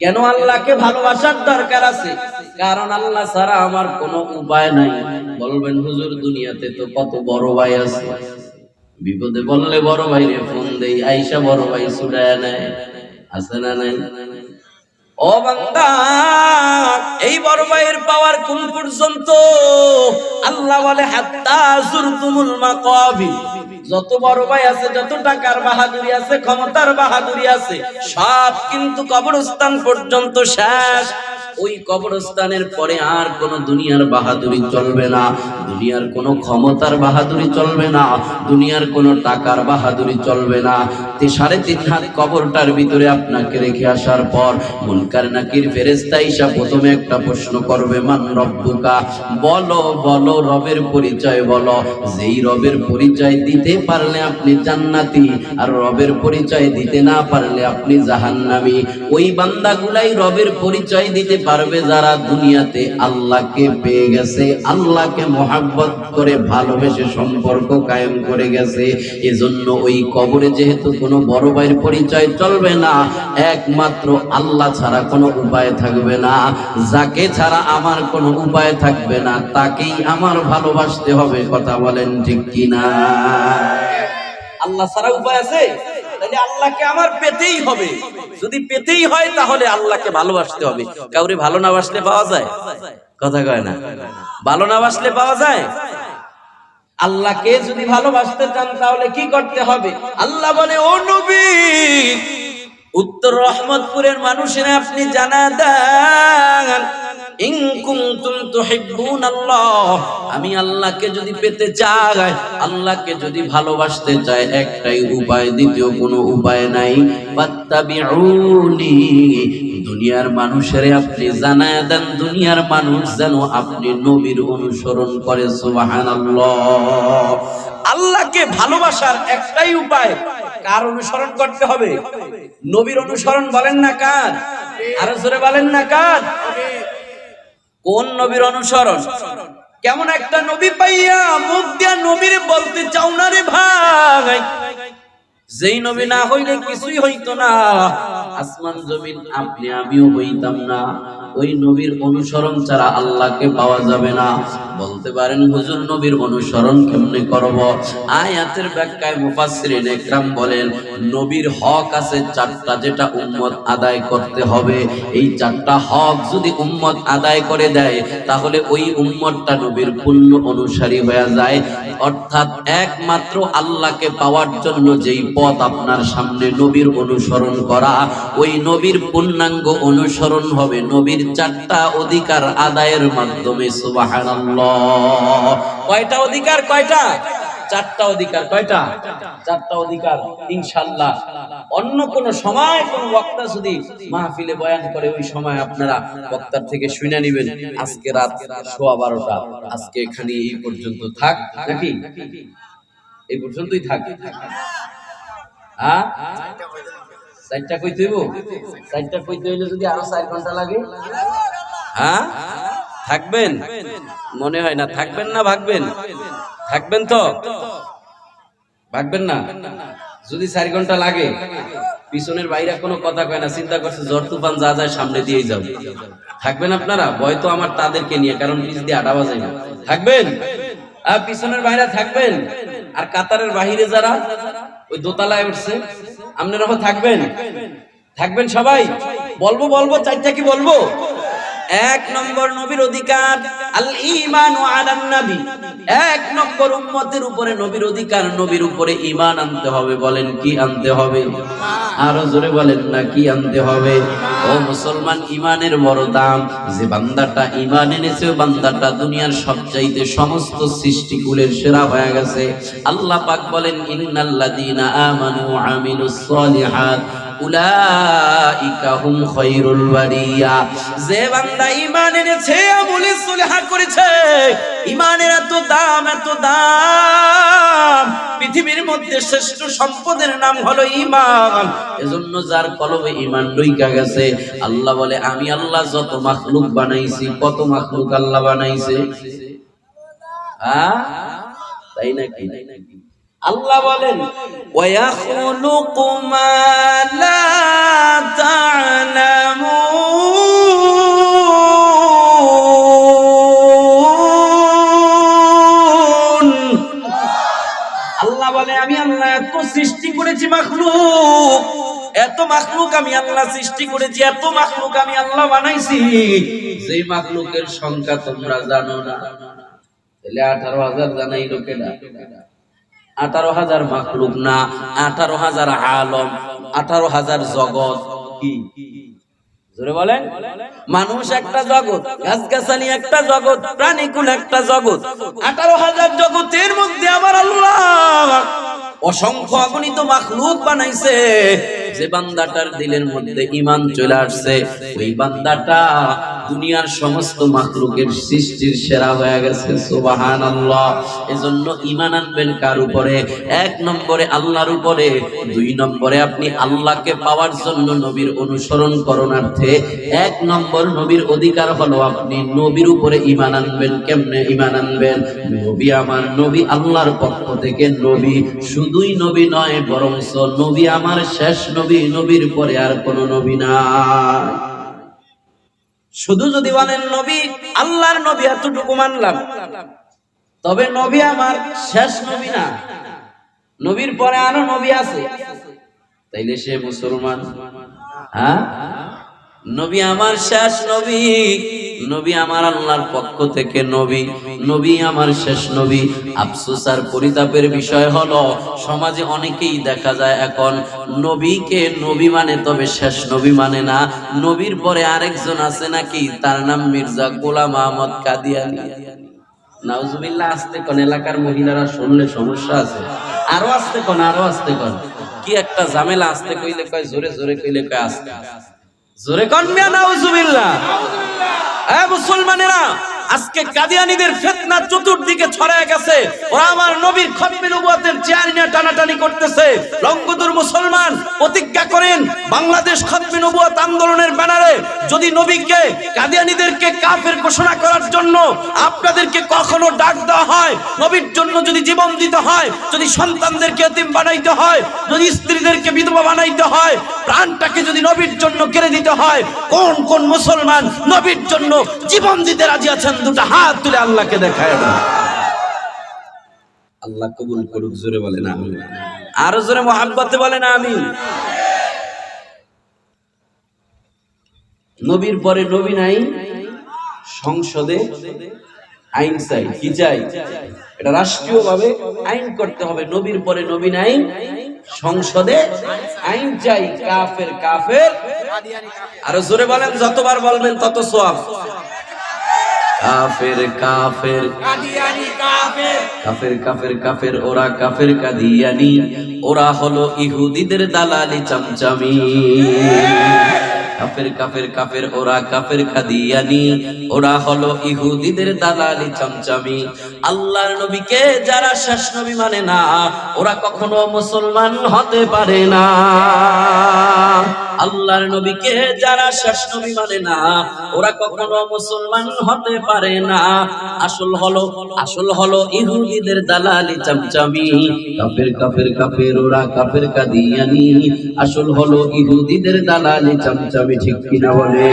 কেন আল্লাহকে ভালোবাসার দরকার আছে? কারণ আল্লাহ ছাড়া আমার কোনো উপায় নাই। বলবেন, হুজুর, দুনিয়াতে তো কত বড় ভাই আছে। বিপদে বললে বড় ভাই রে ফোন দেই, আইসা বড় ভাই ছুটায় নেয়। আছে না নাই? ও বান্দা পাওয়ার কোন পর্যন্ত আল্লাহ বলে, হাত্তা জুরতুমুল মাকাবি। যত বড় ভাই আছে, যত টাকার বাহাদুরি আছে, ক্ষমতার বাহাদুরি আছে, সব কিন্তু কবরস্থান পর্যন্ত শেষ। ওই কবরস্থানের পরে আর কোন দুনিয়ার বাহাদুরি চলবে না। দুনিয়ার কোন ক্ষমতার বাহাদুরি চলবে না। দুনিয়ার কোন টাকার বাহাদুরি চলবে না। সাড়ে তিন হাত কবরটার ভিতরে আপনাকে রেখে আসার পর মুনকার নাকির ফেরেস্তা ইসা প্রথমে একটা প্রশ্ন করবে, মান রব্বুকা? বলো বলো, রবের পরিচয় বলো। যেই রবের পরিচয় দিতে পারলে আপনি জান্নাতি, আর রবের পরিচয় দিতে না পারলে আপনি জাহান্নামি। ওই বান্দাগুলাই রবের পরিচয় দিতে পারবে যারা দুনিয়াতে আল্লাহকে পেয়ে গেছে, আল্লাহকে মোহাব্বত করে ভালোবেসে সম্পর্ক কায়েম করে গেছে। এজন্য ওই কবরে যেহেতু কোনো বড় ভাইয়ের পরিচয় চলবে না, একমাত্র আল্লাহ ছাড়া কোনো উপায় থাকবে না। যাকে ছাড়া আমার কোনো উপায় থাকবে না, তাকেই আমার ভালোবাসতে হবে, কথা বলেন ঠিক কিনা? আল্লাহ ছাড়া উপায় আছে? আল্লাহকে আমার পেতেই হবে। যদি পেতেই হয় তাহলে আল্লাহকে ভালোবাসতে হবে। কাউরে ভালো না বাসলে পাওয়া যায়? কথা কয় না। ভালো না বাসলে পাওয়া যায়? আল্লাহকে যদি ভালোবাসতে চান তাহলে কি করতে হবে? আল্লাহ বলে, ও উত্তর রহমতপুরের মানুষেরা আপনি জানা দেন আমি আল্লাহকে যদি পেতে চাই, আল্লাহকে যদি ভালোবাসতে চাই, একটাই উপায়, দ্বিতীয় কোনো উপায় নাই। দুনিয়ার মানুষের আপনি জানায় দেন, দুনিয়ার মানুষ যেন আপনি নবীর অনুসরণ করে, সুবহানাল্লাহ। আল্লাহকে ভালোবাসার একটাই উপায়, কার অনুসরণ করতে হবে? নবীর অনুসরণ বলেন না কার? আরও জোরে বলেন না কার? কোন নবীর অনুসরণ? কেমন একটা নবী পাইয়া মুখ দিয়া নবীর বলতে চাও না রে ভাই? যেই নবী না হইলে কিছুই হইতো না। আসমান জমিন আপনি, আমিও হইতাম না। ওই নবীর অনুসরণ ছাড়া আল্লাহকে পাওয়া যাবে না। বলতে পারেন, হুজুর নবীর অনুসরণ কেমনে করব? আয়াতের ব্যাখ্যায় মুফাসসিরিন একরাম বলেন, নবীর হক আছে চারটা, যেটা উম্মত আদায় করতে হবে। এই চারটা হক যদি উম্মত আদায় করে দেয়, তাহলে ওই উম্মতটা নবীর পূর্ণ অনুসারী হয়ে যায়। অর্থাৎ একমাত্র আল্লাহকে পাওয়ার জন্য যেই পথ আপনার সামনে নবীর অনুসরণ করা ওই নবীর পূর্ণাঙ্গ অনুসরণ হবে। নবীর চারটা অধিকার আদায়ের মাধ্যমে কয়টা অধিকার? কয়টা? চারটা অধিকার। কয়টা? চারটা অধিকার ইনশাল্লাহ অন্য কোন সময়, কোন বক্তা যদি মাহফিলে বয়ান করে, ওই সময় আপনারা বক্তার থেকে শুনে নেবেন, আজকে রাত সোয়া বারোটা। আজকে এখানে এই পর্যন্ত থাক, নাকি? এই পর্যন্তই থাক। হ্যাঁ? চারটা কইতে হইব চারটা কইতে হইলে যদি আরও চার ঘণ্টা লাগে? হ্যাঁ থাকবেন? মনে হয় না। থাকবেন না, ভাগবেন? থাকবেন তো? ভাগবেন না? যদি চার ঘণ্টা লাগে, পিছনের বাইরে কোনো কথা কয় না, চিন্তা করছে ঝড় তুফান যা যায় সামনে দিয়েই যাব থাকবেন আপনারা? ভয় তো আমার তাদেরকে নিয়ে, কারণ পিছ দিয়ে আডা বাজাই না। থাকবেন? আর পিছনের বাইরে থাকবেন? আর কাতারের বাহিরে যারা, ওই দোতলায় উঠছে আপনারা থাকবেন? থাকবেন সবাই? বলব বলব চারটা কি বলব? এক নম্বর নবীর অধিকার এক নম্বর উম্মতের উপরে নবীর অধিকার, নবীর উপরে আনতে হবে, বলেন কি আনতে হবে? আরও জোরে বলেন না, কি আনতে হবে? ও মুসলমান, ঈমানের বড় দাম, যে বান্দাটা ঈমান এনেছে বান্দাটা দুনিয়ার সবচাইতে সমস্ত সৃষ্টিকুলের সেরা হয়ে গেছে। আল্লাহ পাক বলেন, ইন্নাল্লাযীনা আমানু উলাইকা হুম খায়রুল বারিয়া। যে বান্দা ঈমান এনেছে আমলে করেছে। ঈমানের এত দাম এত দাম। পৃথিবীর মধ্যে শ্রেষ্ঠ সম্পদের নাম হলো ঈমান এজন্য যার কলবে ঈমান ডইকা গেছে, আল্লাহ বলে, আমি আল্লাহ যত মাখলুক বানাইছি, কত মাখলুক আল্লাহ বানাইছে। হ্যাঁ? তাই নাকি? আল্লাহ বলেন ওয়াখলুকু মা লা করেছি মাখলুক। এত মাখলুক আমি আল্লাহ সৃষ্টি করেছি, এত মাখলুক আমি আল্লাহ বানাইছি। সেই মাখলুকের সংখ্যা তোমরা জানো না। তাহলে আঠারো হাজার জানাই লোকেরা আঠারো হাজার মাখলুক না, আঠারো হাজার আলম, আঠারো হাজার জগৎ। কি? বলেন। মানুষ একটা জগৎ, গাছগাছালি একটা জগৎ প্রাণীকুল একটা জগৎ। আঠারো হাজার জগতের মধ্যে আমার আল্লাহ। অসংখ্য অগণিত মাখলুক বানাইছে। যে বান্দাটার দিলের মধ্যে ইমান চলে আসছে, ওই বান্দাটা দুনিয়ার সমস্ত মাখলুকের সৃষ্টির সেরা হয়ে গেছে সুবাহান আল্লাহ এজন্য ইমান আনবেন কার উপরে? এক নম্বরে আল্লাহর উপরে, দুই নম্বরে আপনি আল্লাহকে পাওয়ার জন্য নবীর অনুসরণ করণার্থে, এক নম্বর নবীর অধিকার হলো আপনি নবীর উপরে ইমান আনবেন, কেমনে ইমান আনবেন? নবী আমার নবী, আল্লাহর পক্ষ থেকে নবী, শুধুই নবী নয় বরংস নবী আমার শেষ নবী নবীর পরে আর কোনো নবী নাই। শুধু যদি বলেন, নবী, আল্লাহর নবী এতটুকু মানলাম। তবে নবী আমার শেষ নবী না। নবীর পরে আরও নবী আছে। তাইলে সে মুসলমান? হ্যাঁ? নবী আমার শেষ নবী। নবী আমার আল্লাহর পক্ষ থেকে নবী নবী আমার শেষ নবী। আফসোস আর পরিতাপের বিষয় হলো, সমাজে অনেকেই দেখা যায় এখন, নবীকে নবী মানে তবে শেষ নবী মানে না। নবীর পরে আরেকজন আছে নাকি, তার নাম মির্জা গোলাম আহমদ কাদিয়ানি। নাউজুবিল্লাহ, আসতে কোন এলাকার মহিলারা শুনলে সমস্যা আছে। আরও আসতে কোন, আরও আসতে কোন। কি একটা ঝামেলা, আসতে কইলে কয়, জোরে জোরে কইলে কয়, আসতে জোরে কোন মিয়া নাউজুবিল্লাহ। মুসলমানেরা, আজকে কাদিয়ানীদের ফিতনা চতুর্দিকে ছড়ায় গেছে। ওরা আমার নবীর খতমে নবুয়তের চেয়ার নিয়ে টানাটানি করতেছে। লঙ্গদুর মুসলমান, প্রতিজ্ঞা করেন, বাংলাদেশ খতমে নবুয়ত আন্দোলনের ব্যানারে যদি নবীকে, কাদিয়ানীদেরকে কাফের ঘোষণা করার জন্য আপনাদেরকে কখনো ডাক দেওয়া হয়, নবীর জন্য যদি জীবন দিতে হয়, যদি সন্তানদেরকে এতিম বানাইতে হয়, যদি স্ত্রীদেরকে বিধবা বানাইতে হয় প্রাণটাকে যদি নবীর জন্য কেড়ে দিতে হয় কোন কোন মুসলমান নবীর জন্য জীবন দিতে রাজি আছেন দুটো হাত তুলে আল্লাহকে দেখায় না আল্লাহ কবুল করুক জোরে বলে না আমি আরও জোরে মোহাব্বতে বলে না আমি নবীর পরে নবী নাই সংসদে আইন চাই কি চাই? এটা রাষ্ট্রীয় ভাবে আইন করতে হবে নবীর পরে নবী নাই সংসদে আইন চাই, কাফের কাফের। আরও জোরে বলেন, যতবার বলবেন তত সব কাফের কাফের। কাফের কাফের কাফের, ওরা কাফের কাদিয়ানি। ওরা হলো ইহুদিদের দালালি চামচামি। কাফের কাফের কাফের, ওরা কাফের খাদিয়ানি। ওরা হলো ইহুদিদের দালালি চমচমি। আল্লাহর নবীকে যারা শেষ নবী মানে না, ওরা কখনো মুসলমান হতে পারে না। আল্লাহর নবীকে যারা শেষ নবী মানে না, ওরা কখনো মুসলমান হতে পারে না। আসল হলো আসল হলো ইহুদিদের দালালি চামচামি। কাফের কাফের কাফের, ওরা কাফের কাদিয়ানি। আসল হলো ইহুদিদের দালালি চামচামি, ঠিক কিনা বলে?